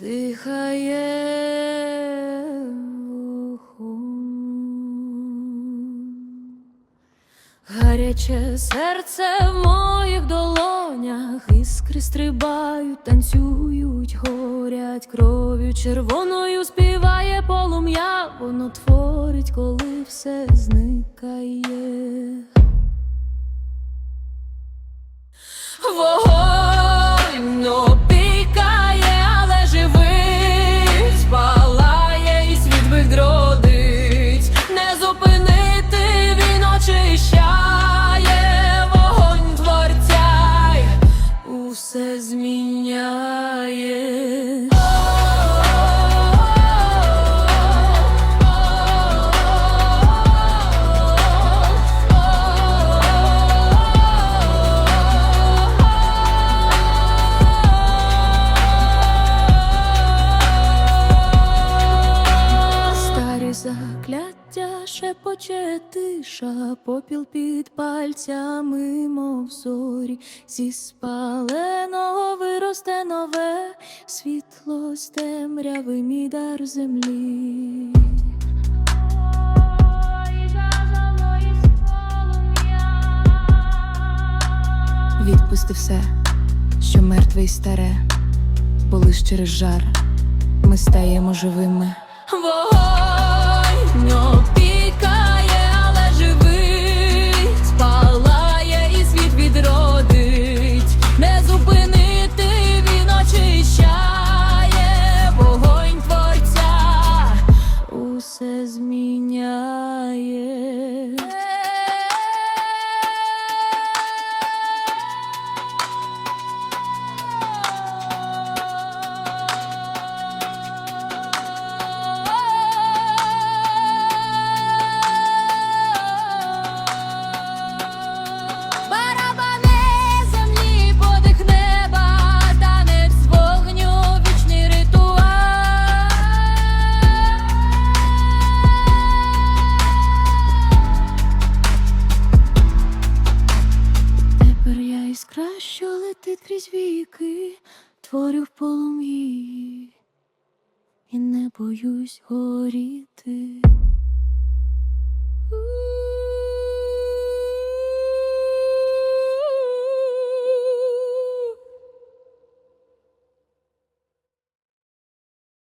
дихає вогонь. Гаряче серце в моїх долонях, іскри стрибають, танцюють, горять кров'ю червоною співає полум'я, воно творить, коли все зникає. Закляття шепоче тиша, попіл під пальцями, мов зорі, зі спаленого виросте нове світло з темряви, мій дар землі. Відпусти все, що мертве й старе, бо лиш через жар ми стаємо живими. Вогонь опікає, але живий, спалає і світ відродить, не зупинити він очищає, вогонь творця усе зміняє. Іскра, що летить крізь віки, творю в полум'ї і не боюсь горіти.